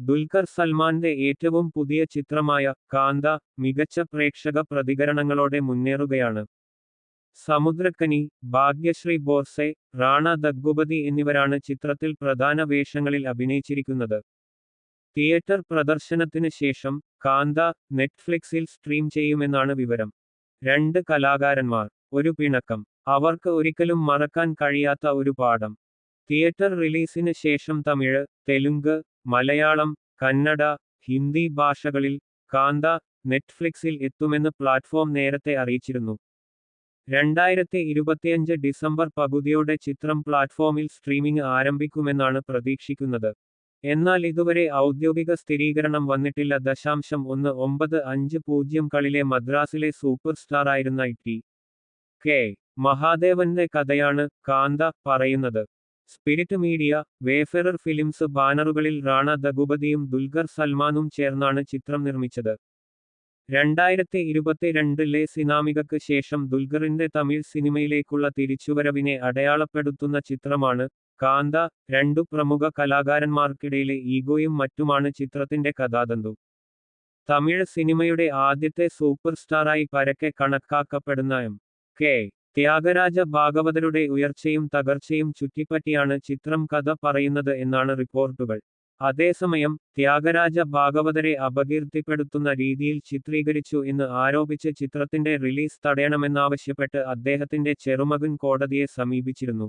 ദുൽഖർ സൽമാന്റെ ഏറ്റവും പുതിയ ചിത്രമായ കാന്ത മികച്ച പ്രേക്ഷക പ്രതികരണങ്ങളോടെ മുന്നേറുകയാണ്. സമുദ്രക്കനി ഭാഗ്യശ്രീ ബോർസെ റാണ ദഗ്ഗുപതി എന്നിവരാണ് ചിത്രത്തിൽ പ്രധാന വേഷങ്ങളിൽ അഭിനയിച്ചിരിക്കുന്നത്. തിയേറ്റർ പ്രദർശനത്തിന് ശേഷം കാന്ത നെറ്റ്ഫ്ലിക്സിൽ സ്ട്രീം ചെയ്യുമെന്നാണ് വിവരം. രണ്ട് കലാകാരന്മാർ ഒരു പിണക്കം. അവർക്ക് ഒരിക്കലും മറക്കാൻ കഴിയാത്ത ഒരു പാഠം. തിയേറ്റർ റിലീസിന് ശേഷം തമിഴ് തെലുങ്ക് മലയാളം കന്നഡ ഹിന്ദി ഭാഷകളിൽ കാന്ത നെറ്റ്ഫ്ലിക്സിൽ എത്തുമെന്ന് പ്ലാറ്റ്ഫോം നേരത്തെ അറിയിച്ചിരുന്നു. രണ്ടായിരത്തി ഇരുപത്തിയഞ്ച് ഡിസംബർ പകുതിയോടെ ചിത്രം പ്ലാറ്റ്ഫോമിൽ സ്ട്രീമിംഗ് ആരംഭിക്കുമെന്നാണ് പ്രതീക്ഷിക്കുന്നത്. എന്നാൽ ഇതുവരെ ഔദ്യോഗിക സ്ഥിരീകരണം വന്നിട്ടില്ല. ദശാംശം ഒന്ന് ഒമ്പത് അഞ്ച് പൂജ്യം കളിലെ മദ്രാസിലെ സൂപ്പർ സ്റ്റാറായിരുന്ന ടി. കെ. മഹാദേവന്റെ കഥയാണ് കാന്ത പറയുന്നത്. സ്പിരിറ്റ് മീഡിയ വേഫെറർ ഫിലിംസ് ബാനറുകളിൽ റാണ ദഗുപതിയും ദുൽഖർ സൽമാനും ചേർന്നാണ് ചിത്രം നിർമ്മിച്ചത്. രണ്ടായിരത്തി ഇരുപത്തിരണ്ടിലെ സിനാമികക്ക് ശേഷം ദുൽഖറിന്റെ തമിഴ് സിനിമയിലേക്കുള്ള തിരിച്ചുവരവിനെ അടയാളപ്പെടുത്തുന്ന ചിത്രമാണ് കാന്ത. രണ്ടു പ്രമുഖ കലാകാരന്മാർക്കിടയിലെ ഈഗോയും മറ്റുമാണ് ചിത്രത്തിന്റെ കഥാതന്തു. തമിഴ് സിനിമയുടെ ആദ്യത്തെ സൂപ്പർ സ്റ്റാറായി പരക്കെ കണക്കാക്കപ്പെടുന്ന എം. കെ. ത്യാഗരാജ ഭാഗവതരുടെ ഉയർച്ചയും തകർച്ചയും ചുറ്റിപ്പറ്റിയാണ് ചിത്രം കഥ പറയുന്നത് എന്നാണ് റിപ്പോർട്ടുകൾ. അതേസമയം ത്യാഗരാജ ഭാഗവതരെ അപകീർത്തിപ്പെടുത്തുന്ന രീതിയിൽ ചിത്രീകരിച്ചു എന്ന് ആരോപിച്ച് ചിത്രത്തിന്റെ റിലീസ് തടയണമെന്നാവശ്യപ്പെട്ട് അദ്ദേഹത്തിന്റെ ചെറുമകൻ കോടതിയെ സമീപിച്ചിരുന്നു.